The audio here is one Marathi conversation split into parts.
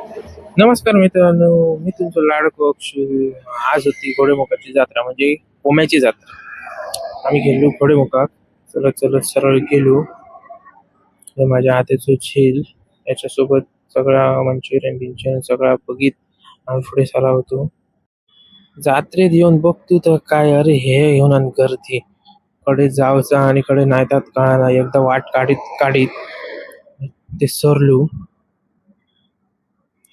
नमस्कार मित्रांनो मी तुमचं लाडको आज होती घोडेमुखाची जत्रा म्हणजे कोम्याची जत्रा. आम्ही गेलो घोडेमुखात चलत चलत सरळ गेलो. हे माझ्या हाताचं झेल याच्यासोबत सगळा मंचुरियन बिंचुरियन सगळा बघित आम्ही पुढे चाला होतो. जात्रेत येऊन बघतो तर काय अरे हे येऊन आणि गर्दी. कडे जावचा आणि कडे नाहीतात कळाना एकदा वाट काढीत काढीत ते सरलो.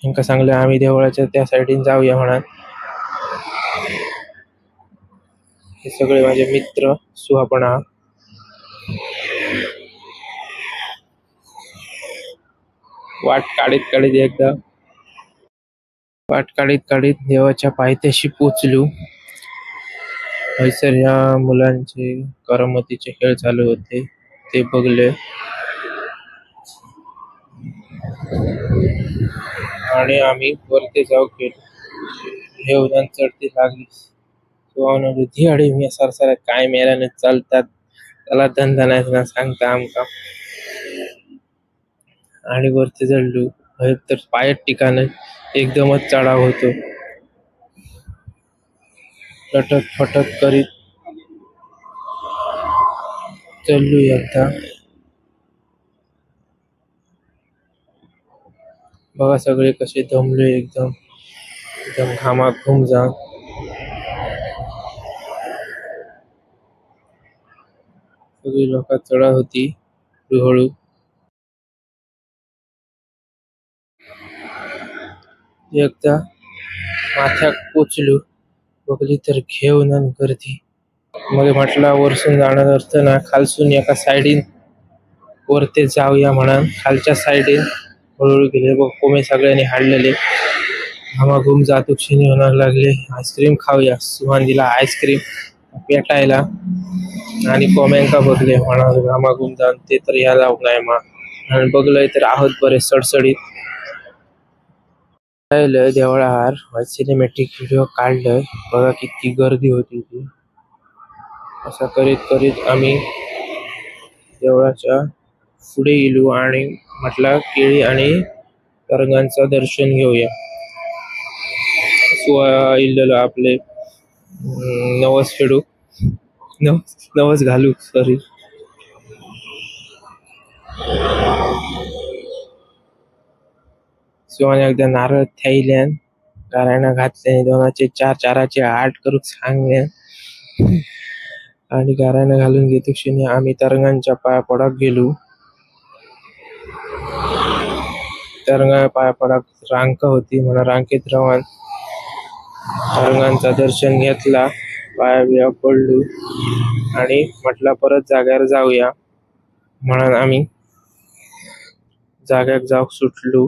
ह्यांका सांगले आम्ही देवळाच्या त्या साईडीन जाऊया म्हणा हे सगळे माझे मित्र सुहापणा. वाट काढीत काढीत एकदा वाट काढीत काढीत देवाच्या पायथ्याशी पोचलो. हैसर ह्या मुलांचे करमतीचे खेळ चालू होते ते बघले. आणि आम्ही वरती जाऊ गेलो हे उद्या चढती लागली. तो धियाडे मी सरसारा काय मेल्याने चालतात. त्याला धंदा नाही ना सांगता आमका. आणि वरती चढलो तर पाय ठिकाण एकदमच चढाव होतो. लटक फटक करीत चढलो एकदा. बघा सगळे कसे दमले एकदम. एकदम घामात घुम जा. सगळी लोक चढा होती हळूहळू. एकदा माथ्याक पोचलो. बघली तर घेऊन आणि गर्दी. मग म्हटलं वरसून जाणार असताना खालसून एका साईडीन वरती जाऊया म्हणा खालच्या साईडीन हळूहळू गेले. बघ कोमे सगळ्यांनी हाडलेले घामाघूम जातुक्षिणी होणार लागले. आईस्क्रीम खाऊया. सुहान आईस्क्रीम पेटायला. आणि कोम्यांका बघले होणार घामाघूम जाऊन. ते तर ह्या जाऊ नाही मा. आणि बघलंय तर आहोत बरे सडसडीत. पाहिलं देवळाहार. सिनेमॅटिक व्हिडिओ काढलंय. बघा किती गर्दी होती ती. असं करीत करीत आम्ही देवळाच्या पुढे गेलो आणि म्हटलं केळी आणि तरंगांचं दर्शन घेऊया. सुवा इल्लेलो आपले नवस फेडू. नवस नवस घालू सॉरी शिवाने एकदा नारळ थैल्यान गारायणा घातल्याने दोनाचे चार चाराचे आठ करू सांगल्यान आणि गारायणा घालून घेतो क्षणी आम्ही तरंगांच्या पाया पडत गेलो. तरंगा पाया पडक रांक होती म्हणून रांकेत रवान. तरंगांचा दर्शन घेतला पाया बिया पडलो आणि म्हटलं परत जाग्यावर जाऊया म्हणून आम्ही जाग्याक जावंक सुटलो.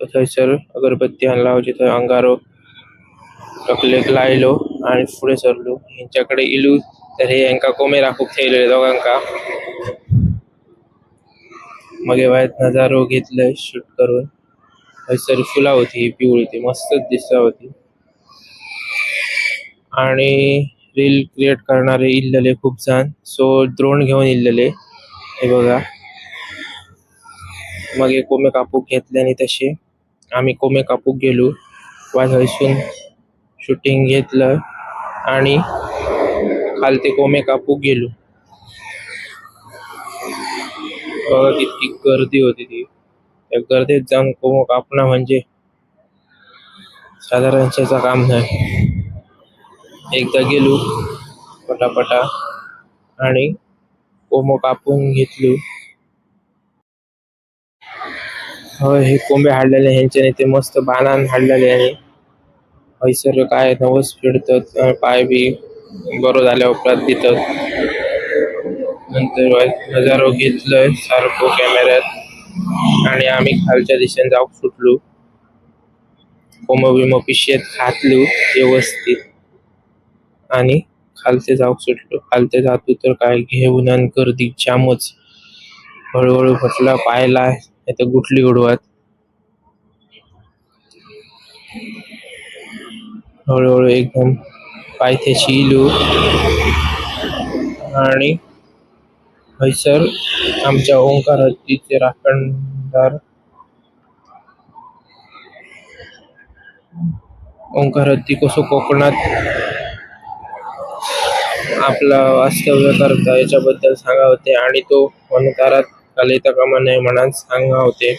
थंयसर अगरबत्ती आणला थंय अंगारो तकलेक लायलो आणि पुढे सरलो. ह्यांच्याकडे इलू तर हे यांका कोमे राखूक थेयले दोघांका. मगे वायत नजारो घेतलंय शूट करून. हयसर फुला होती पिवळी ती मस्तच दिसता होती. आणि रील क्रिएट करणारे इल्लले खूप जण. सो द्रोण घेऊन इल्लले. हे बघा. मग हे कोमे कापूक घेतले आणि तसे. आम्ही कोमे कापूक गेलो. वाज हयसून शूटिंग घेतलं. आणि खालते कोमे कापूक गेलो. बघा किती गर्दी होती ती. त्या गर्दीत जाऊन कोमो कापणं म्हणजे साधारणशाचं काम नाही. एकदा गेलो पटापटा आणि कोमो कापून घेतलो. होय हे कोंबे हाडलेले ह्यांच्याने ते मस्त बाणान हाडलेले आहे. हैसर काय नवस फिरतात पाय बी बरो झाल्या उपरांत दितात. नंतर होय नजारो घेतलंय सारखो कॅमेऱ्यात आणि आम्ही खालच्या दिशेने जाऊक सुटलो. कोंब बिमो पिशेत घातलो व्यवस्थित. आणि खालते जाऊक सुटलो. खालते जातो तर काय घेऊन आणि गर्दी जामच. हळूहळू फटला पायला तर गुठली उडवत. हळूहळू एकदम पायथ्याशी इलो. आणि हयसर आमच्या ओंकार हत्तीचे राखणदार. ओंकार हत्ती कसो कोकणात आपला वास्तव्य करता याच्याबद्दल सांगा होते आणि तो वनकारात कालिता कामा नये म्हणान सांगा होते.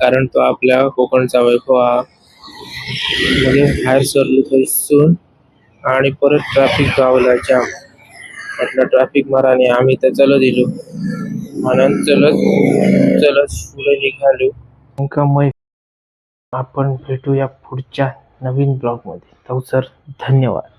कारण तो आपल्या कोकणचा वैभव हा म्हणजे बाहेर सरलो थंयसून आणि परत ट्रॅफिक गावला जाम. म्हटलं ट्रॅफिक माराने आम्ही तर चलो दिलो. म्हणून चलत चलत पुढे निघालो. का मै आपण भेटूया पुढच्या नवीन ब्लॉगमध्ये तर सर धन्यवाद.